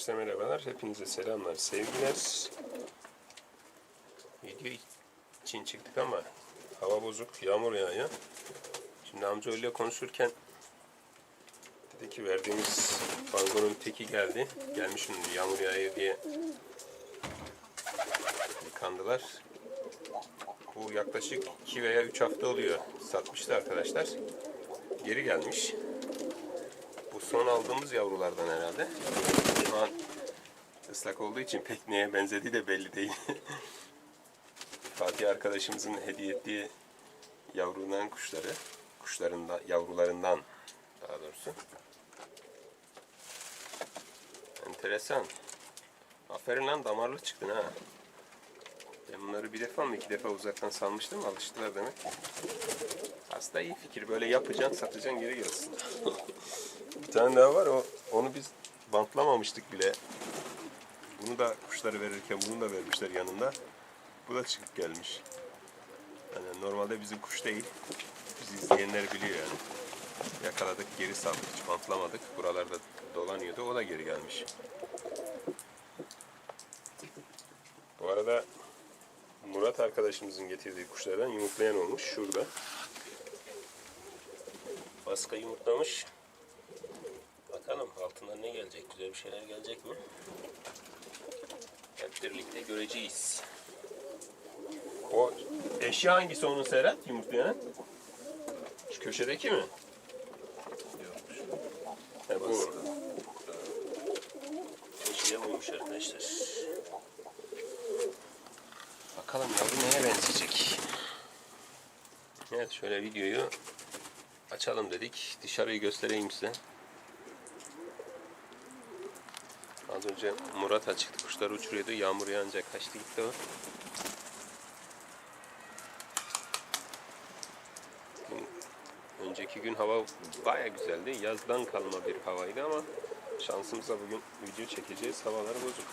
Arkadaşlar merhabalar. Hepinize selamlar, sevgiler. Video için çıktık ama hava bozuk, yağmur yağıyor. Şimdi amca ile konuşurken dedi ki verdiğimiz bangonun teki geldi. Gelmiş şimdi yağmur yağıyor diye yıkandılar. Bu yaklaşık 2 veya 3 hafta oluyor. Satmıştı arkadaşlar. Geri gelmiş. Bu son aldığımız yavrulardan herhalde. Şu an ıslak olduğu için pek neye benzediği de belli değil. Fatih arkadaşımızın hediye ettiği yavrulan kuşları, kuşlarından, yavrularından daha doğrusu. Enteresan. Aferin lan damarlı çıktın ha. Ben bunları bir defa mı iki defa uzaktan salmıştım alıştılar demek. Aslında iyi fikir. Böyle yapacaksın, satacaksın, geri gelsin. bir tane daha var. O, onu biz bantlamamıştık bile. Bunu da kuşları verirken bunu da vermişler yanında. Bu da çıkıp gelmiş. Yani normalde bizim kuş değil. Bizi izleyenler biliyor yani. Yakaladık, geri saldık, hiç bantlamadık. Buralarda dolanıyordu, o da geri gelmiş. Bu arada Murat arkadaşımızın getirdiği kuşlardan yumurtlayan olmuş. Şurada. Baska yumurtlamış. Bakalım altından ne gelecek? Güzel bir şeyler gelecek mi? Hep birlikte göreceğiz. O eşya hangisi onun Serhat yumurtlayan? Şu köşedeki mi? He, bu. Eşya buymuş arkadaşlar. Bakalım yavru neye benzeyecek? Evet şöyle videoyu açalım dedik. Dışarıyı göstereyim size. Az önce Murat açıktı. Kuşlar uçuruyordu. Yağmur yağınca kaçtı gitti o. Önceki gün hava baya güzeldi. Yazdan kalma bir havaydı ama şansımıza bugün video çekeceğiz. Havalar bozuk.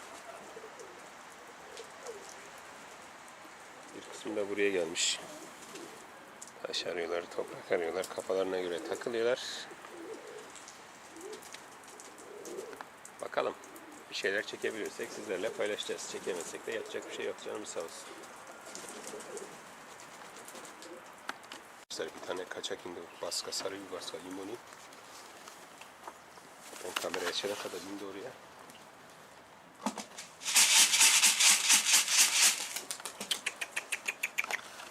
Bir kısmı da buraya gelmiş. Taş arıyorlar, toprak arıyorlar. Kafalarına göre takılıyorlar. Bakalım. Bir şeyler çekebilirsek sizlerle paylaşacağız. Çekemezsek de yapacak bir şey yok. Canımız sağ olsun. Arkadaşlar bir tane kaçak indi. Baska, sarı bir baska, limoni. Ben kameraya açana kadar indi oraya.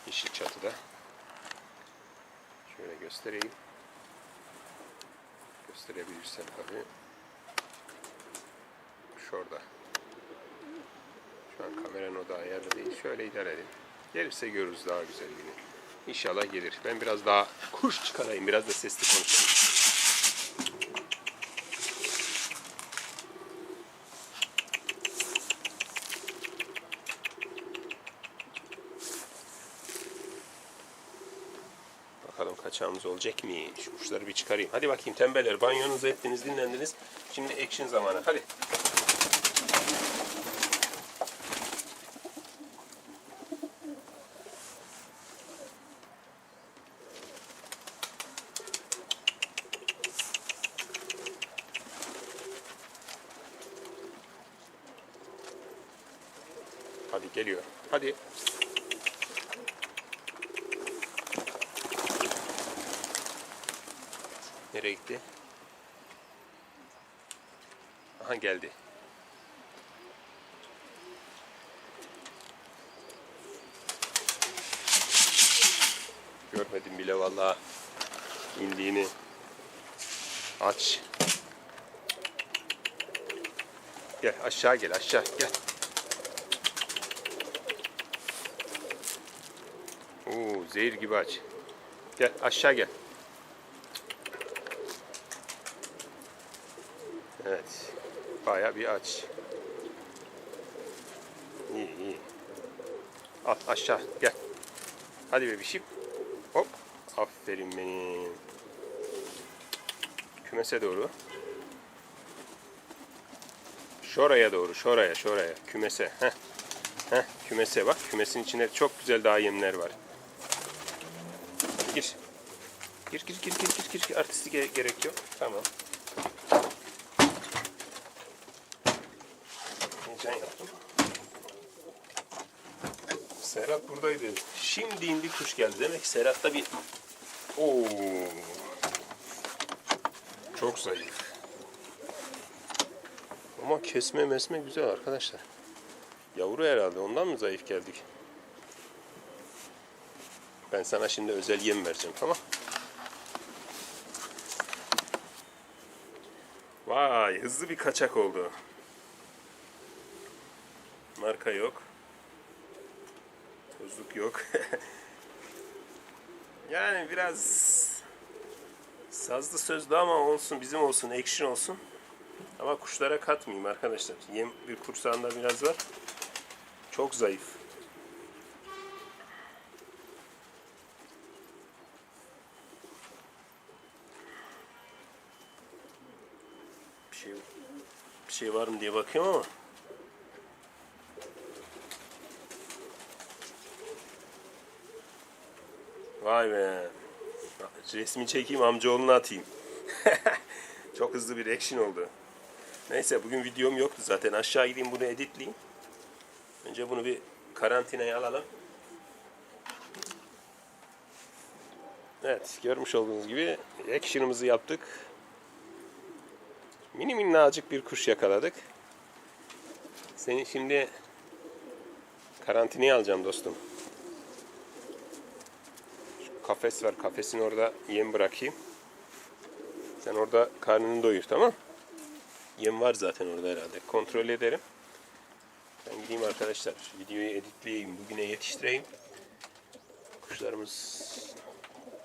Yeşil çatıda. Şöyle göstereyim. Gösterebilirsem tabii. Şurada. Şu an kameranın o ayarlı değil. Şöyle idare edin. Gelirse görürüz daha güzelliğini. İnşallah gelir. Ben biraz daha kuş çıkarayım. Biraz da sesli konuşayım. Bakalım kaçağımız olacak mı? Şu kuşları bir çıkarayım. Hadi bakayım tembeller. Banyonuzu ettiniz, dinlendiniz. Şimdi action zamanı. Hadi. Hadi geliyor. Hadi. Nereye gitti? Aha geldi. Görmedim bile vallahi indiğini. Aç. Gel aşağı gel aşağı gel. Oo zehir gibi aç. Gel aşağı gel. Evet. Bayağı bir aç. İyi iyi. Al aşağı gel. Hadi bebişim. Hop. Aferin benim. Kümese doğru. Şoraya doğru. Şoraya şoraya. Kümese. Heh. Heh. Kümese bak. Kümesin içinde çok güzel daha yemler var. Gir. Gir gir gir gir gir gir. Artistlik ge- gerek yok. Tamam. geçen yaptım. Serhat buradaydı. Şimdi indi kuş geldi. Demek ki Serhat'ta bir... Oo. Çok zayıf. Ama kesme mesme güzel arkadaşlar. Yavru herhalde ondan mı zayıf geldik? Ben sana şimdi özel yem vereceğim tamam Vay hızlı bir kaçak oldu. Marka yok. Tozluk yok. yani biraz sazlı sözlü ama olsun bizim olsun action olsun. Ama kuşlara katmayayım arkadaşlar. Yem bir kursağında biraz var. Çok zayıf. Bir şey bir şey var mı diye bakıyorum ama Vay be. Resmi çekeyim amcaoğluna atayım. Çok hızlı bir action oldu. Neyse bugün videom yoktu zaten. Aşağı gideyim bunu editleyeyim. Önce bunu bir karantinaya alalım. Evet görmüş olduğunuz gibi action'ımızı yaptık. Mini minnacık bir kuş yakaladık. Seni şimdi karantinaya alacağım dostum. Şu kafes var. Kafesin orada yem bırakayım. Sen orada karnını doyur tamam Yem var zaten orada herhalde. Kontrol ederim. Ben gideyim arkadaşlar. Videoyu editleyeyim. Bugüne yetiştireyim. Kuşlarımız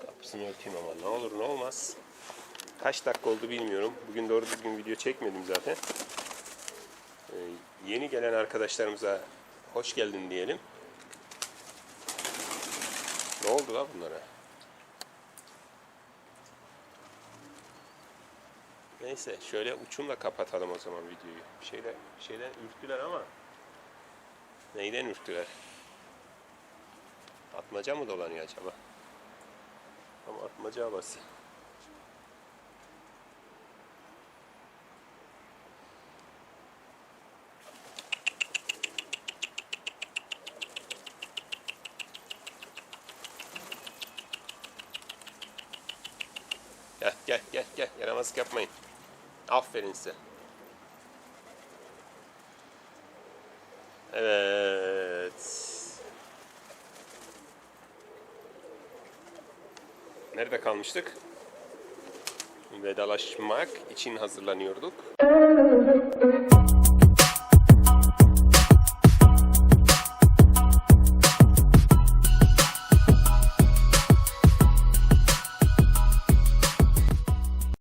kapısını örteyim ama ne olur ne olmaz. Kaç dakika oldu bilmiyorum. Bugün doğru düzgün video çekmedim zaten. Ee, yeni gelen arkadaşlarımıza hoş geldin diyelim. Ne oldu la bunlara? Neyse şöyle uçumla kapatalım o zaman videoyu. Bir şeyden ürktüler ama neyden ürktüler? Atmaca mı dolanıyor acaba? Ama atmaca havası. Gel gel gel gel yaramazlık yapmayın. Aferin size. Evet. Nerede kalmıştık? Vedalaşmak için hazırlanıyorduk.